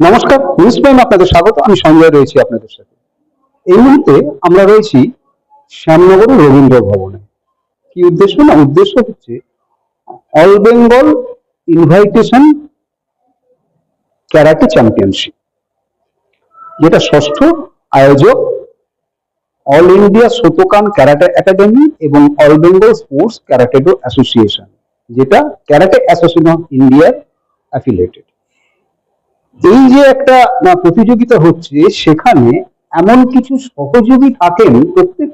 নমস্কার, news prime আপনাদের স্বাগত। আমি সঞ্জয় রয়েছি আপনাদের সাথে। এই মুহূর্তে আমরা রয়েছি শ্যামনগর রবীন্দ্র ভবনে। কি উদ্দেশ্য? না, উদ্দেশ্য হচ্ছে all Bengal invitation karate championship, যেটা ষষ্ঠ আয়োজক all India Shotokan karate academy এবং all Bengal sports karatedo association, যেটা ক্যারাটে অ্যাসোসিয়েশন অফ ইন্ডিয়ার অ্যাফিলিয়েটেড। এই যে একটা প্রতিযোগিতা হচ্ছে, সেখানে এমন কিছু সহযোগী থাকেন প্রত্যেক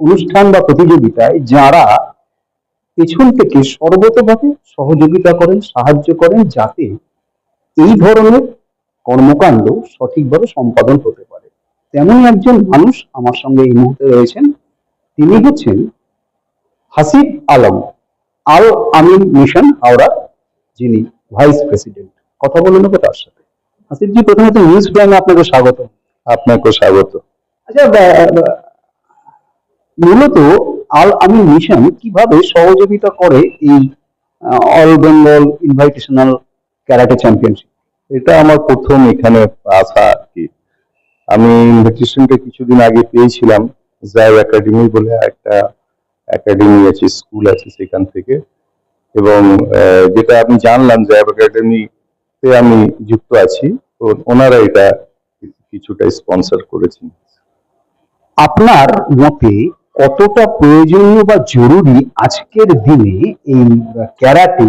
অনুষ্ঠান বা প্রতিযোগিতায় যারা পেছন থেকে সর্বতভাবে সহযোগিতা করেন, সাহায্য করেন যাতে এই ধরনের কর্মকাণ্ড সঠিকভাবে সম্পাদন হতে পারে। তেমনই একজন মানুষ আমার সঙ্গে এই মুহূর্তে রয়েছেন, তিনি হচ্ছেন হাসিব আলম, আল আমিন মিশন হাওড়া, যিনি ভাইস প্রেসিডেন্ট। কথা বলে নেব তার সাথে। হাসিবজি প্রথমে তো নিউজ প্রাইমে আপনাকে স্বাগত। আপনাকে স্বাগত। আচ্ছা মূলত আল আমিন মিশন কীভাবে সহযোগিতা করে এই all Bengal invitational karate championship এটা আমার প্রথম এখানে আসা আর কি। আমি ইনভিটেশনটা কিছুদিন আগে পেয়েছিলাম জায়ব একাডেমি বলে একটা একাডেমি আছে স্কুল আছে সেখান থেকে। এবং যেটা আমি জানলাম জায়ব একাডেমিতে আমি যুক্ত আছি। তো ওনারা এটা কিছুটা স্পন্সর করেছেন। আপনার মতে কতটা প্রয়োজনীয় বা জরুরি আজকের দিনে এই ক্যারাটে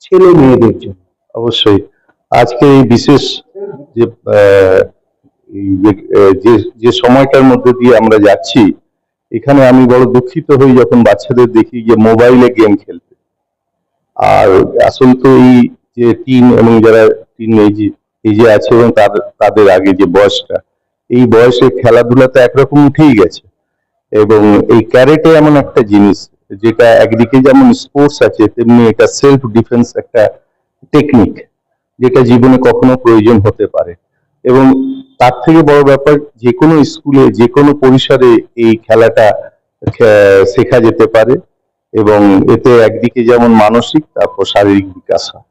ছেলে মেয়েদের জন্য? অবশ্যই। আজকে এই বিশেষ যে যে- যে যে সময়টার মধ্যে দিয়ে আমরা যাচ্ছি এখানে আমি বড় দুঃখিত হই যখন বাচ্চাদের দেখি যে মোবাইলে গেম খেলতে। আর আসল তো এই যে টিন এবং যারা টিন এজে এজে আছে এবং তাদের আগে যে বয়সটা, এই বয়সে খেলাধুলা তো একরকম উঠেই গেছে। এবং এই ক্যারেটে এমন একটা জিনিস, যেটা একদিকে যেমন স্পোর্টস আছে, তেমনি এটা সেলফ ডিফেন্স একটা টেকনিক যেটা জীবনে কখনো প্রয়োজন হতে পারে। এবং তার থেকে বড় ব্যাপার যে কোনো স্কুলে যে কোনো পরিসরে এই খেলাটা শেখা যেতে পারে। এবং এতে একদিকে যেমন মানসিক, তারপর শারীরিক বিকাশ হয়।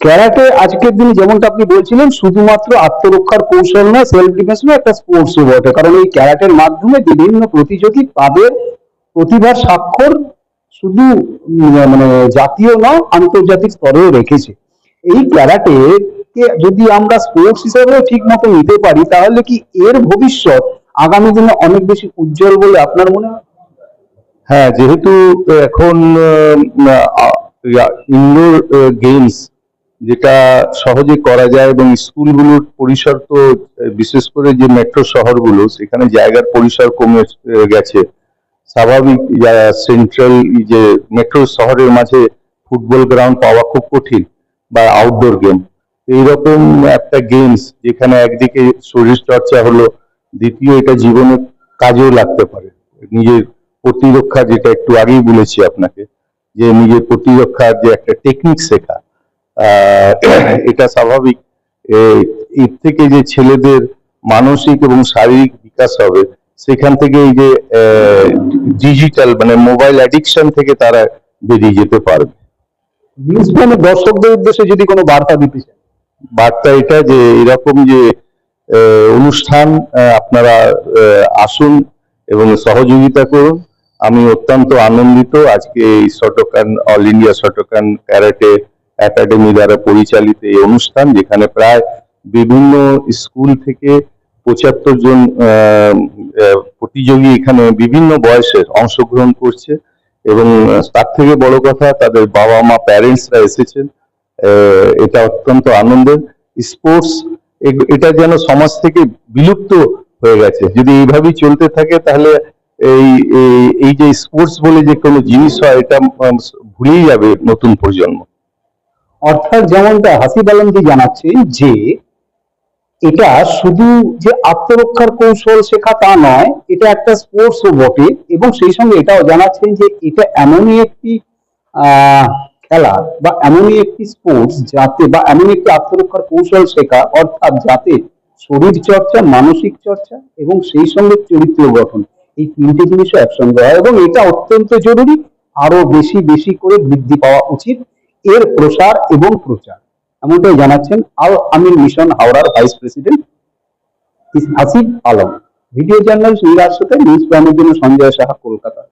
ক্যারাটে আজকের দিনে যেমনটা আপনি বলছিলেন, শুধুমাত্র আত্মরক্ষার কৌশল নয় সেলফ ডিফেন্স নয় একটা স্পোর্টসও বটে। কারণ এই ক্যারাটের মাধ্যমে বিভিন্ন প্রতিযোগী তাদের প্রতিভার স্বাক্ষর শুধু মানে জাতীয় নয়, আন্তর্জাতিক স্তরেও রেখেছে। এই ক্যারাটে যদি আমরা স্পোর্টস হিসেবেও ঠিক মতো নিতে পারি, তাহলে কি এর ভবিষ্যৎ আগামী দিনে অনেক বেশি উজ্জ্বল বলে আপনার মনে হয়? হ্যাঁ যেহেতু এখন ইনডোর গেমস যেটা সহজে করা যায় এবং স্কুলগুলোর পরিসর তো বিশেষ করে যে মেট্রো শহরগুলো, সেখানে জায়গার পরিসর কমে গেছে। স্বাভাবিক সেন্ট্রাল যে মেট্রো শহরের মাঝে ফুটবল গ্রাউন্ড পাওয়া খুব কঠিন বা আউটডোর গেম এইরকম একটা গেমস যেখানে একদিকে শরীর চর্চা হলো, দ্বিতীয় এটা জীবনে কাজেও লাগতে পারে। নিজের প্রতিরক্ষা যেটা একটু আগেই বলেছি আপনাকে, যে নিজের প্রতিরক্ষার যে একটা টেকনিক শেখা। এটা স্বাভাবিক। এর থেকে যে ছেলেদের মানসিক এবং শারীরিক বিকাশ হবে সেখান থেকে এই যে ডিজিটাল মানে মোবাইল অ্যাডিকশন থেকে তারা বেরিয়ে যেতে পারবে। নিউজ দর্শকদের উদ্দেশ্যে যদি কোনো বার্তা দিতে চান। বার্তা এটা যে এরকম যে অনুষ্ঠান আপনারা আসুন এবং সহযোগিতা করুন। আমি অত্যন্ত আনন্দিত। আজকে এই Shotokan all India Shotokan karate academy দ্বারা পরিচালিত এই অনুষ্ঠান, যেখানে প্রায় বিভিন্ন স্কুল থেকে পঁচাত্তর জন প্রতিযোগী এখানে বিভিন্ন বয়সের অংশগ্রহণ করছে এবং তার থেকে বড় কথা তাদের বাবা মা প্যারেন্টসরা এসেছেন এটা অত্যন্ত আনন্দের। স্পোর্টস এটা যেন সমাজ থেকে বিলুপ্ত হয়ে গেছে। যদি এইভাবেই চলতে থাকে, তাহলে এই- এই যে স্পোর্টস বলে যে কোনো জিনিস হয়, এটা ভুলেই যাবে নতুন প্রজন্ম। অর্থাৎ যেমনটা হাসিব আলমজি জানাচ্ছেন যে, এটা শুধু যে আত্মরক্ষার কৌশল শেখা তা নয়, এটা একটা স্পোর্টসও বটে এবং সেই সঙ্গে এটাও জানাচ্ছেন যে এটা এমনই একটি খেলা বা এমনই একটি স্পোর্টস যাতে বা এমনই একটি আত্মরক্ষার কৌশল শেখা, অর্থাৎ যাতে শরীর চর্চা, মানসিক চর্চা এবং সেই সঙ্গে চরিত্র গঠন। এই তিনটে জিনিসও একসঙ্গে হয় এবং এটা অত্যন্ত জরুরি আরও বেশি বেশি করে বৃদ্ধি পাওয়া উচিত। এর প্রসার এবং প্রচার। এমনটাই জানাচ্ছেন আল আমিন মিশন হাওড়ার vice president Asif Alam. Video journalist Niraj সাথে নিউজ প্রাণের জন্য সঞ্জয় সাহা, কলকাতা।